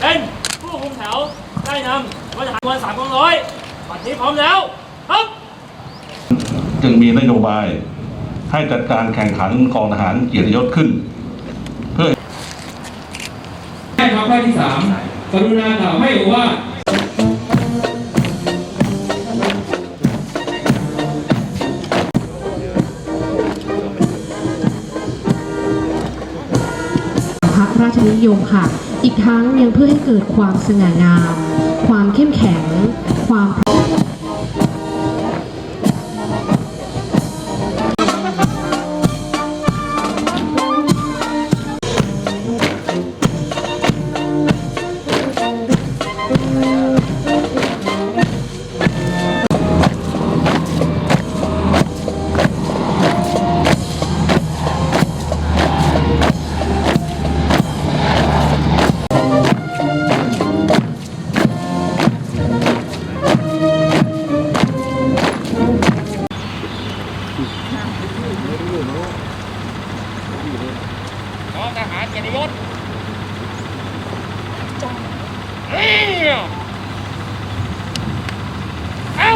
เป็นผู้คุมแถวได้นำวันทหารวันสามกองร้อยบัดนี้พร้อมแล้วครับจึงมีนโยบายให้จัดการแข่งขันกองทหารเกียรติยศขึ้น เพื่อแม่ทัพภาคที่สามกรุณากล่าวให้โอวาทพระราชนิยมค่ะ อีกทั้งยังเพื่อให้เกิดความสง่างาม ความเข้มแข็ง ความ ทหารเกียรติยศเอ้า